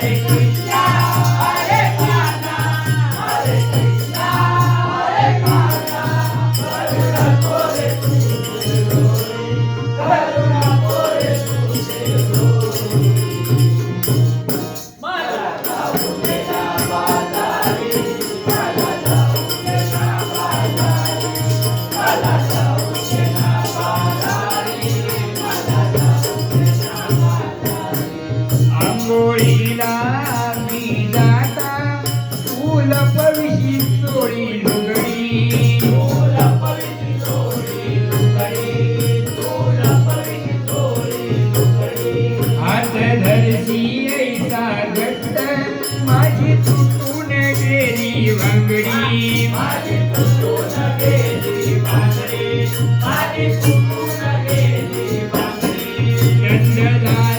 Hare Krishna. तुटून गेली वांगडी माझी तुटून गेली वांगडी माझी तुटून गेली वांगडी.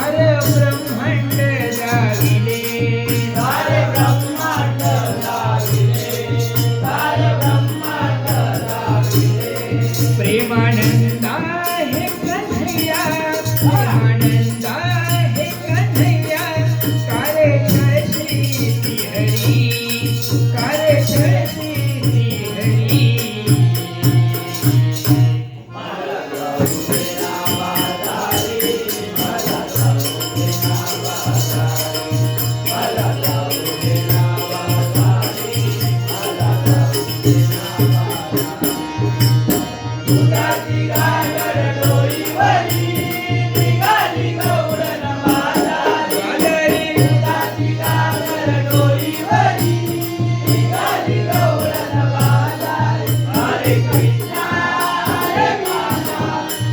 Hare Brahma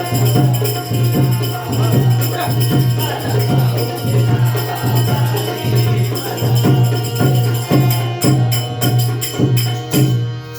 フフフフ。